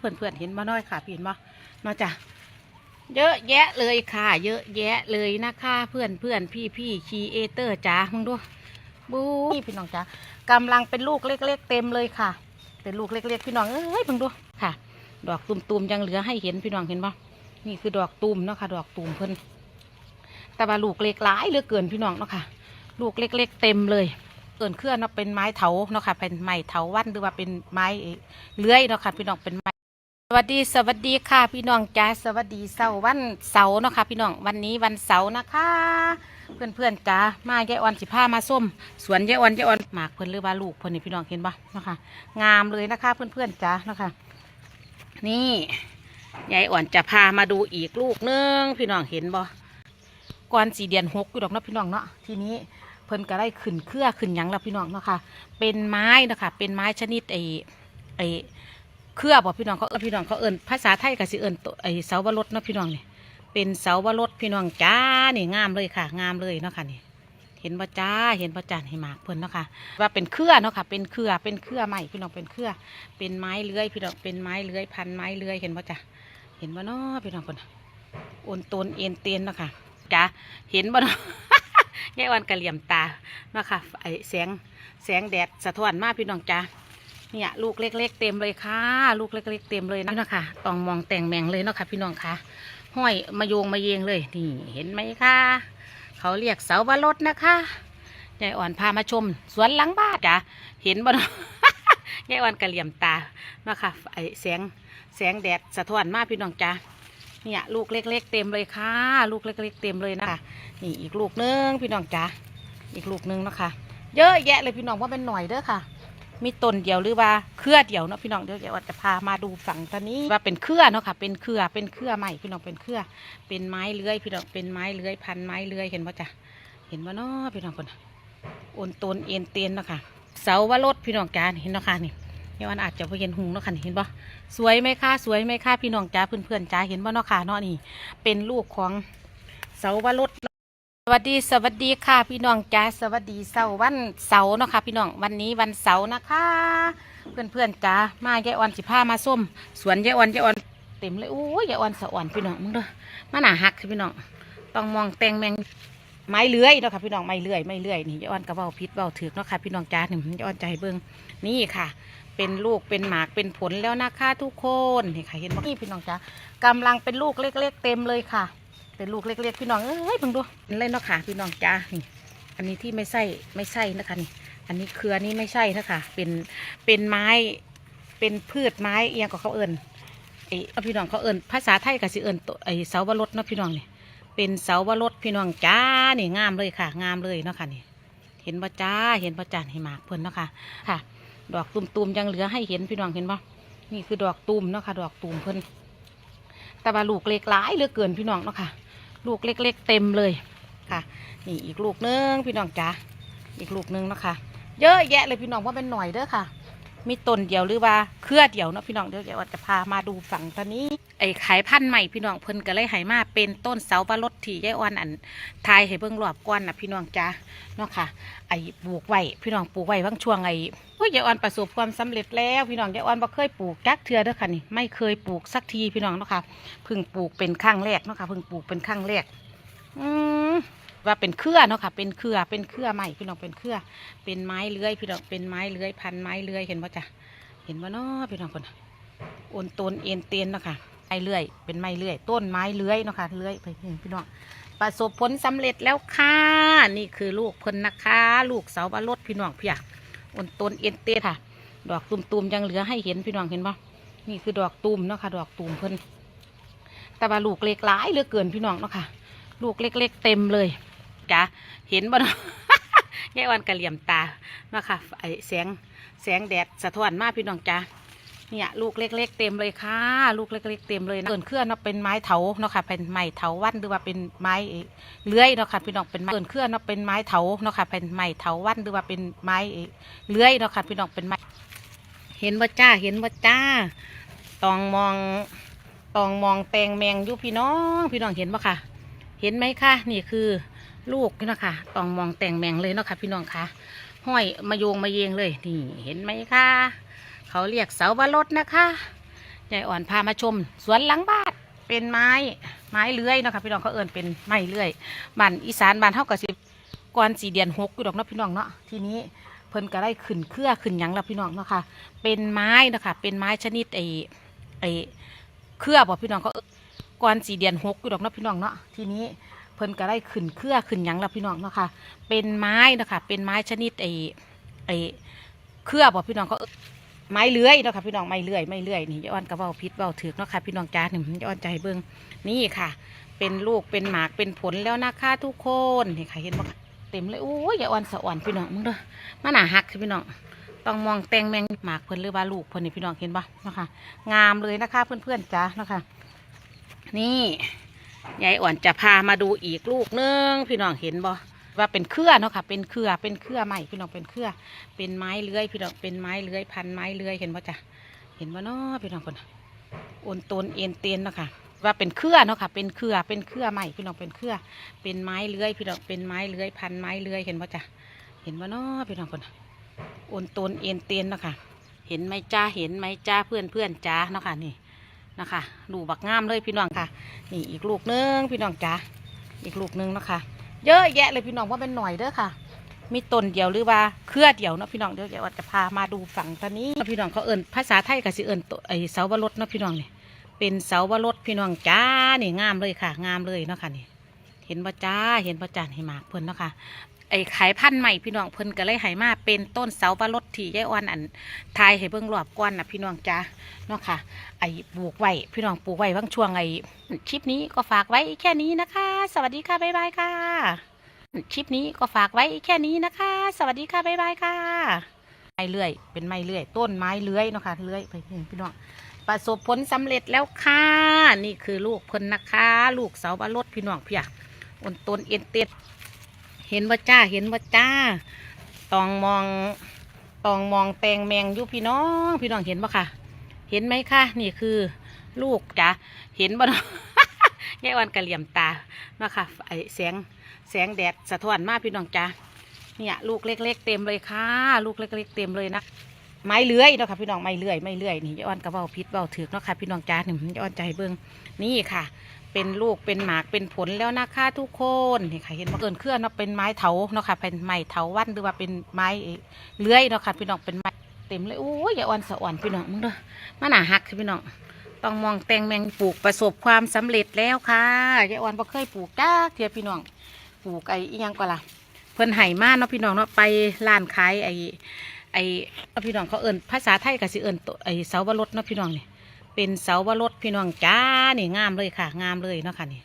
เพื่อนๆเห็นมาน้อยค่ะพี่เห็นบ่เนาะจ้ะเยอะแยะเลยค่ะ เยอะแยะเลยนะคะเพื่อนเพื่อนพี่พี่คีเอเตอร์จ้ามึงดูบูนี่พี่น้องจ้ากำลังเป็นลูกเล็ก ๆ เต็มเลยค่ะ เป็นลูกเล็ก ๆ พี่น้องเอ้ยมึงดูค่ะ ดอกตุ่มๆยังเหลือให้เห็นพี่น้องเห็นบ่นี่คือดอกตุ่มเนาะค่ะ ดอกตุ่มเพิ่นแต่ว่าลูกเล็กหลายเหลือเกินพี่น้องเนาะค่ะ ลูกเล็ก ๆ เต็มเลยเกินเคลื่อนเนาะเป็นไม้เถาเนาะค่ะเป็นไม้เถาวันหรือว่าเป็นไม้เลื้อยเนาะค่ะพี่น้องเป็นไม้ สวัสดีสวัสดีค่ะพี่น้องจ้าสวัสดีเสาร์วันเสาร์เนาะค่ะพี่น้องวันนี้วันเสาร์นะคะ เพื่อนเพื่อนจ้ามายายอ่อนสิผ้ามาส้ม สวนยายอ่อนยายอ่อนหมากเพื่อนหรือว่าลูกเพื่อนนี่พี่น้องเห็นปะเนาะค่ะงามเลยนะคะเพื่อนเพื่อนจ้าเนาะค่ะนี่ยายอ่อนจะพามาดูอีกลูกนึงพี่น้องเห็นบ่ก่อนสีเดือนหกอยู่ดอกเนาะพี่น้องเนาะทีนี้เพิ่นก็ได้ขึ้นเครือขึ้นยังแล้วพี่น้องเนาะค่ะเป็นไม้นะคะเป็นไม้ชนิดไอไอ เครือบอกพี่น้องเขาเอิพี่น้องเขาเอิ้นภาษาไทยก็สิเอิ้นตัวไอ้เสาวรสเนาะพี่น้องนี่เป็นเสาวรสพี่น้องจ้านี่งามเลยค่ะ งามเลยเนาะค่ะนี่เห็นบ่จ้าเห็นบ่จ้าให้มากเพิ่นเนาะค่ะว่าเป็นเครือเนาะค่ะ เป็นเครือเป็นเครือใหม่พี่น้องเป็นเครือ เป็นไม้เลื้อยพี่น้องเป็นไม้เลื้อยพันไม้เลื้อยเห็นบ่จ้าเห็นบ่เนาะพี่น้องเพิ่นโอนตนเอ็นเตียนเนาะค่ะจ้าเห็นบ่เนาะยายวันกระเหลี่ยมตาเนาะค่ะไอแสงแสงแดดสะท้อนมากพี่น้องจ้า เนี่ยลูกเล็ก ๆ เต็มเลยค่ะ ลูกเล็ก ๆ เต็มเลยนะเนาะค่ะต้องมองแต่งแมงเลยเนาะค่ะพี่น้องค่ะห้อยมาโยงมาเยงเลยนี่เห็นไหมคะเขาเรียกเสาวรสนะคะยายอ่อนพามาชม สวนหลังบ้านจ้ะเห็นบ่เนาะยายอ่อนกระเหลี่ยมตาเนาะค่ะไอแสงแสงแดดสะท้อนมากพี่น้องจ้าเนี่ยลูกเล็ก ๆ เต็มเลยค่ะ ลูกเล็ก ๆ เต็มเลยนะคะนี่อีกลูกนึงพี่น้องจ๋าอีกลูกนึงเนาะคะเยอะแยะเลยพี่น้องว่าเป็นหน่อยเด้อค่ะ มีต้นเดียวหรือว่าเครือเดียวเนาะพี่น้องเดี๋ยวเดี๋ยวจะพามาดูฝั่งตอนนี้ว่าเป็นเครือเนาะค่ะ เป็นเครือเป็นเครือใหม่พี่น้องเป็นเครือ เป็นไม้เลื้อยพี่น้องเป็นไม้เลื้อยพันไม้เลื้อยเห็นป่ะจ๊ะเห็นว่านาะพี่น้องคนโอนตนเอ็นเตียนเนาะค่ะ เสาวรสพี่น้องจ๋าเห็นเนาะค่ะนี่เดี๋ยวอันอาจจะไปเห็นหุงเนาะค่ะเห็นปะสวยไหมคะสวยไหมคะพี่น้องจ๋าเพื่อนๆจ๋าเห็นว่าเนาะค่ะเนาะนี่ เป็นลูกของเสาวรสส วัสดีสวัสดีค่ะพี่น้องจ้าสวัสดีเสาร์วันเสาร์เนาะค่ะพี่น้องวันนี้วันเสาร์นะคะ เพื่อนเพื่อนๆจ้ามายายอ่อนสิพามาส้ม สวนยายอ่อนยายอ่อนเต็มเลยโอ้ยยายอ่อนสะอ่อนพี่น้องมึงเด้อมาหนาหักสิพี่น้องต้องมองแตงแมงไม้เลื้อยเนาะค่ะพี่น้องไม้เลื้อยไม้เลื้อยนี่ยายอ่อนกระเบ้าพิษเบ้าถือเนาะค่ะพี่น้องจ้าหนึ่งยายอ่อนใจเบิ้งนี่ค่ะ เป็นลูกเป็นหมากเป็นผลแล้วนะคะทุกคนนี่ค่ะเห็นไหมพี่น้องจ้ากำลังเป็นลูกเล็ก ๆ เต็มเลยค่ะ เป็นลูกเล็กๆพี่น้องเอ้ยเพิ่งดูเล่นเนาะค่ะ พี่น้องจ้านี่อันนี้ที่ไม่ใช่ไม่ใช่นะคะนี่ อันนี้เครือนี่ไม่ใช่นะคะเป็นเป็นไม้เป็นพืชไม้เอียงกับเขาเอิญไอ้เอาพี่น้องเขาเอิญภาษาไทยกับสิเอิญตัวไอ้เสาวรสเนาะพี่น้องนี่เป็นเสาวรสพี่น้องจ้านี่งามเลยค่ะ งามเลยเนาะค่ะนี่ เห็นปะจ้าเห็นปะจ้านให้หมากเพิ่นเนาะค่ะค่ะ ดอกตุ่มๆยังเหลือให้เห็นพี่น้องเห็นปะนี่คือดอกตุ่มเนาะค่ะ ดอกตุ่มเพิ่นแต่ว่าลูกเล็กหลายเหลือเกินพี่น้องเนาะค่ะ ลูกเล็ก ๆ เต็มเลยค่ะ นี่อีกลูกนึงพี่น้องจ๋าอีกลูกนึงเนาะคะเยอะแยะเลยพี่น้องว่าเป็นหน่อยเด้อค่ะ มีต้นเดียวหรือว่าเครือเดียวเนาะพี่น้องเดี๋ยวจะพามาดูฝั่งตอนนี้ ไอ้ขายพันธุ์ใหม่พี่น้องเพิ่นก็เลยให้มาเป็นต้นเสาบารถที่ยายอ่อนอันทายให้เบิ่งรอบก้อนน่ะพี่น้องจ้าเนาะค่ะ ไอ้ปลูกไว้พี่น้องปลูกไว้บางช่วงไอ้โอ้ยยายอ่อนประสบความสำเร็จแล้วพี่น้องยายอ่อนบ่เคยปลูกจักเทื่อเด้อค่ะนี่ไม่เคยปลูกสักทีพี่น้องเนาะค่ะเพิ่งปลูกเป็นครั้งแรกเนาะค่ะเพิ่งปลูกเป็นครั้งแรก อืมว่าเป็นเครือเนาะค่ะ เป็นเครือ เป็นเครือใหม่พี่น้อง เป็นเครือ เป็นไม้เลื้อยพี่น้อง เป็นไม้เลื้อยพันไม้เลื้อยเห็นป่ะจ้ะ เห็นป่ะเนาะพี่น้องคนน่ะโอนตนเอ็นเตียนเนาะค่ะ ม้เลื้อย เป็นไม้เลื้อย ต้นไม้เลื้อยเนาะค่ะเลื้อยไปเห็นพี่น้องประสบผลสำเร็จแล้วค่ะนี่คือลูกเพิ่นนะคะ ลูกเสาบารถพี่น้องเพียโอนต้นเอ็นเตียนค่ะ ดอกตุ่มๆยังเหลือให้เห็นพี่น้องเห็นปะนี่คือดอกตุ่มเนาะค่ะ ดอกตุ่มเพิ่นแต่ว่าลูกเล็กหลายเหลือเกินพี่น้องเนาะค่ะ ลูกเล็ก ๆ เต็มเลยจ้ะเห็นบ่เนาะยายวันกระเหลี่ยมตาเนาะค่ะไอแสงแสงแดดสะท้อนมากพี่น้องจ้า เนี่ยลูกเล็ก ๆ เต็มเลยค่ะ ลูกเล็ก ๆ เต็มเลยนะเกินเคลื่อนเนาะเป็นไม้เถาเนาะค่ะเป็นไม้เถาวันหรือว่าเป็นไม้เลื้อยเนาะค่ะพี่น้องเป็นไม้เกินเคลื่อนเนาะเป็นไม้เถาเนาะค่ะเป็นไม้เถาวันหรือว่าเป็นไม้เลื้อยเนาะค่ะพี่น้องเป็นไม้เห็นว่จ้าเห็นว่จ้าตองมองตองมองแตงแมงอยู่พี่น้องพี่น้องเห็นปะค่ะ เห็นไหมคะนี่คือลูกนี่เนาะคะตองมองแตงแมงเลยเนาะค่ะพี่น้องคะห้อยมาโยงมาเยงเลยนี่เห็นไหมคะ เขาเรียกเสาวรสนะคะยายอ่อนพามาชม สวนหลังบ้านเป็นไม้ไม้เลื้อยเนาะคะพี่น้องเขาเอิ้นเป็นไม้เลื้อยบ้านอีสานบ้านเฮาก็สิก่อนสี่เดือนหกอยู่ดอกเนาะพี่น้องเนาะทีนี้เพิ่นก็ได้ขึ้นเครือขึ้นหยังแล้วพี่น้องเนาะค่ะเป็นไม้เนาะคะเป็นไม้ชนิดไอ้ไอ้เครือบ่พี่น้องเขาเอิ้นก่อนสี่เดือนหกอยู่ดอกเนาะพี่น้องเนาะทีนี้เพิ่นก็ได้ขึ้นเครือขึ้นหยังแล้วพี่น้องเนาะค่ะเป็นไม้เนาะคะเป็นไม้ชนิดไอ้ไอ้เครือบ่พี่น้องเขา ไม้เลื้อยเนาะค่ะพี่น้องไม้เลื้อยไม้เลื้อยนี่ย้อนกระเบ้าพิษเบ้าถือเนาะค่ะพี่น้องจ้าหนึ่งย้อนใจเบิ้งนี่ค่ะ เป็นลูกเป็นหมากเป็นผลแล้วนะคะทุกคนนี่ค่ะเห็นบ่คะเต็มเลยโอ้ยอย่าอ่อนสะอ่อนพี่น้องมึงเด้อมันหนาหักค่พี่น้องต้องมองแตงแมงหมากเพิ่นหรือว่าลูกเพิ่นนี่พี่น้องเห็นบ่เนาะค่ะงามเลยนะคะเพื่อนๆจ้าเนาะค่ะนี่ยายอ่อนจะพามาดูอีกลูกนึงพี่น้องเห็นบ่ ว่าเป็นเครือเนาะค่ะ เป็นเครือเป็นเครือใหม่พี่น้องเป็นเครือ เป็นไม้เลื้อยพี่น้องเป็นไม้เลื้อยพันไม้เลื้อยเห็นป่ะจ๊ะเห็นป่ะเนาะพี่น้องคนน่ะโอนตนเอ็นเตียนเนาะค่ะว่าเป็นเครือเนาะค่ะ เป็นเครือเป็นเครือใหม่พี่น้องเป็นเครือ เป็นไม้เลื้อยพี่น้องเป็นไม้เลื้อยพันไม้เลื้อยเห็นป่ะจ๊ะเห็นป่ะเนาะพี่น้องคนน่ะโอนตนเอ็นเตียนเนาะค่ะ เห็นไหมจ้าเห็นไหมจ้าเพื่อนเพื่อนจ้าเนาะค่ะนี่นะคะลูบักงามเลยพี่น้องค่ะ นี่อีกลูกนึงพี่น้องจ้าอีกลูกนึงนะคะ เยอะแยะเลยพี่น้องว่าเป็นหน่อยเด้อค่ะ มีต้นเดียวหรือว่าเครือเดียวเนาะพี่น้องเดี๋ยวเดี๋ยวจะพามาดูฝั่งตอนนี้พี่น้องเขาเอิญภาษาไทยกับสิเอิญไอเสาวรสเนาะพี่น้องเนี่ยเป็นเสาวรสพี่น้องจ้านี่งามเลยค่ะ งามเลยเนาะค่ะนี่เห็นบ่จ้าเห็นบ่จานให้มากเพิ่นเนาะค่ะ ไอ้ขายพันธุ์ใหม่พี่น้องเพิ่นก็เลยให้มาเป็นต้นเสาวรสที่ยายอ่อนอันทายให้เบิ่งรอบก่อนน่ะพี่น้องจ้าเนาะค่ะ ไอ้ปลูกไว้พี่น้องปลูกไว้บางช่วงไอคลิปนี้ก็ฝากไว้แค่นี้นะคะ สวัสดีค่ะบ๊ายบายค่ะ คลิปนี้ก็ฝากไว้แค่นี้นะคะ สวัสดีค่ะบ๊ายบายค่ะไม้เลื่อย เป็นไม้เลื่อย ต้นไม้เลื้อยเนาะค่ะเลื้อยไปพี่น้องประสบผลสำเร็จแล้วค่ะ นี่คือลูกเพิ่นนะคะ ลูกเสาบารถพี่น้องเพียอนต้นเอ็นเต็ด เห็นว่าจ้า เห็นว่าจ้า ตองมองตองมองแตงแมงอยู่พี่น้อง พี่น้องเห็นปะค่ะ เห็นไหมคะนี่คือ ลูกจ้ะเห็นบ่เนาะแย่วันกระเหลี่ยมตาเนาะค่ะไอแสงแสงแดดสะท้อนมากพี่น้องจ้าเนี่ยลูกเล็ก ๆ เต็มเลยค่ะ ลูกเล็ก ๆ เต็มเลยนะไม้เลื้อยเนาะค่ะพี่น้องไม้เลื้อยไม้เลื้อยนี่ย้อนกระเบ้าพิษเบ้าถือกเนาะค่ะพี่น้องจ้าหนึ่งย้อนใจเบิ้งนี่ค่ะ เป็นลูกเป็นหมากเป็นผลแล้วนะคะทุกคนนี่ค่ะเห็นว่าเกินเคลื่อนเนาะเป็นไม้เถาเนาะค่ะเป็นไม้เถาวันหรือว่าเป็นไม้เลื้อยเนาะค่ะพี่น้องเป็นไม้เต็มเลยโอ้ยอย่าอ่อนสะอ่อนพี่น้องมึงเด้อมันหนาหักค่ะพี่น้องต้องมองแตงแมงปลูกประสบความสำเร็จแล้วค่ะยายอ่อนบ่เคยปลูกจ้าเทียพี่น้องปลูกไอ้อีหยังก็ล่ะเพิ่นไห่มาเนาะพี่น้องเนาะไปร้านขายไอ้ไอ้พี่น้องเขาเอิ้นภาษาไทยก็สิเอิ้นตัวไอ้เสาวรสเนาะพี่น้องนี่ เป็นเสาวรสพี่น้องจ้านี่งามเลยค่ะ งามเลยเนาะค่ะนี่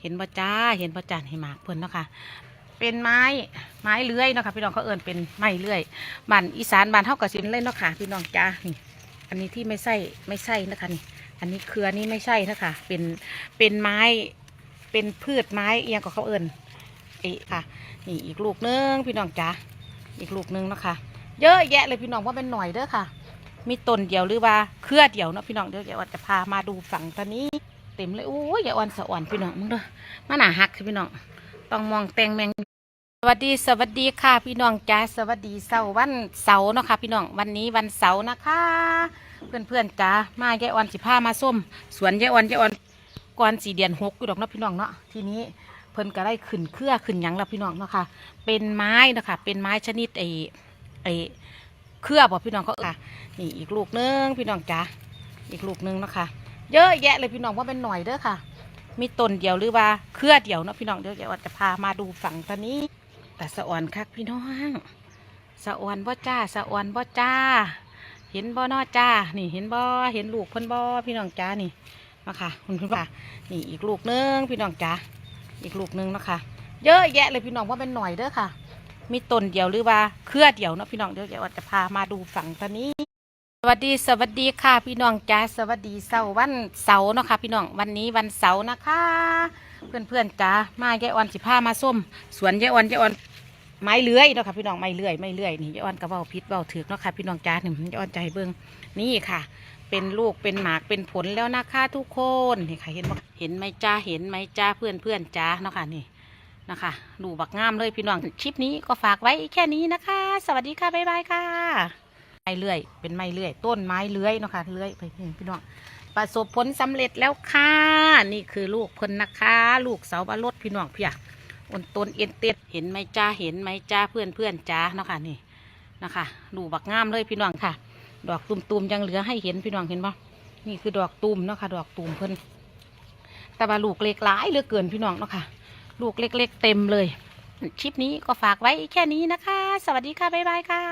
เห็นบ่จ้าเห็นบ่จานให้มากเพิ่นเนาะค่ะเป็นไม้ไม้เลื้อยเนาะค่ะพี่น้องเขาเอิ้นเป็นไม้เลื้อยบานอีสานบานเฮาก็สิเล่นเนาะค่ะพี่น้องจ้านี่ อันนี้ที่ไม่ใช่ไม่ใช่นะคะนี่ อันนี้เครือนี้ไม่ใช่นะคะเป็นเป็นไม้เป็นพืชไม้เอียงก็เขาเอิ้นเอะค่ะ นี่อีกลูกนึงพี่น้องจ้าอีกลูกนึงเนาะคะเยอะแยะเลยพี่น้องว่าเป็นหน่อยเด้อค่ะ มีต้นเดียวหรือว่าเครือเดียวเนาะพี่น้องเดี๋ยวย่าว่าจะพามาดูฝั่งตอนนี้ เต็มเลยโอ้ยย่าอ่อนสะอ่อนพี่น้องมึงเด้อมันหนาหักค่ะพี่น้องต้องมองแตงแมงสวัสดีสวัสดีค่ะพี่น้องจ้าสวัสดีเสาร์วันเสาร์เนาะค่ะพี่น้องวันนี้วันเสาร์นะคะ เพื่อนเพื่อนๆจ้ามายายอ่อนสิพามาส้ม สวนยายอ่อนยายอ่อนก่อนสี่เดือนหกอยู่ดอกเนาะพี่น้องเนาะทีนี้เพิ่นก็ได้ขึ้นเครือขึ้นหยังแล้วพี่น้องเนาะค่ะเป็นไม้เนาะค่ะเป็นไม้ชนิดไอไอ เครือบอกพี่น้องเขาเอิ้นค่ะนี่อีกลูกนึงพี่น้องจ้าอีกลูกนึงเนาะค่ะเยอะแยะเลยพี่น้องว่าเป็นหน่อยเด้อค่ะ มีต้นเดียวหรือว่าเครือเดียวเนาะพี่น้องเดี๋ยวเดี๋ยวจะพามาดูฝั่งตอนนี้แต่สะอ่อนคักพี่น้องสะอ่อนบ่จ้าสะอ่อนบ่จ้า เห็นบ่เนอจ้า นี่เห็นบ่เห็นลูกเพิ่นบ่พี่น้องจ้านี่มาค่ะคุณคุณค่ะนี่อีกลูกนึงพี่น้องจ้าอีกลูกนึงเนาะคะเยอะแยะเลยพี่น้องว่าเป็นหน่อยเด้อค่ะ มีต้นเดียวหรือว่าเครือเดียวเนาะพี่น้องเดี๋ยวเดี๋ยวจะพามาดูฝั่งตอนนี้ สวัสดีสวัสดีค่ะ พี่น้องจ้าสวัสดีเสาร์วันเสาร์เนาะค่ะพี่น้องวันนี้วันเสาร์นะคะ เพื่อนเพื่อนๆจ้ามายายอ่อนสิพามาส้ม สวนยายอ่อนยายอ่อนไม้เลื้อยเนาะค่ะพี่น้องไม้เลื้อยไม้เลื้อยนี่ยายอ่อนกระเบ้าพิษเบ้าถือกเนาะค่ะพี่น้องจ้าหนึ่งยายอ่อนใจเบิ้งนี่ค่ะเป็นลูกเป็นหมากเป็นผลแล้วนะคะทุกคนนี่ค่ะเห็นเห็นไหมจ้าเห็นไหมจ้าเพื่อนเพื่อนจ้าเนาะค่ะนี่ นะคะดูบักงามเลยพี่น้องคลิปนี้ก็ฝากไว้แค่นี้นะคะ สวัสดีค่ะบ๊ายบายค่ะไม้เลื่อย เป็นไม้เลื่อย ต้นไม้เลื้อยนะคะเลื้อยไปพี่น้องประสบผลสำเร็จแล้วค่ะนี่คือลูกเพิ่นนะคะ ลูกเสาบารถพี่น้องเพียอนต้นเอ็นเต็ดเห็นไหมจ้าเห็นไหมจ้าเพื่อนเพื่อนจ้าเนาะค่ะนี่นะคะดูบักงามเลยพี่น้องค่ะ ดอกตุ่มๆยังเหลือให้เห็นพี่น้องเห็นปะนี่คือดอกตุ่มเนาะค่ะดอกตุ่มเพิ่นแต่ว่าลูกเล็กหลายเหลือเกินพี่น้องเนาะค่ะ ลูกเล็ก ๆ เต็มเลย คลิปนี้ก็ฝากไว้แค่นี้นะคะ สวัสดีค่ะ บ๊ายบายค่ะ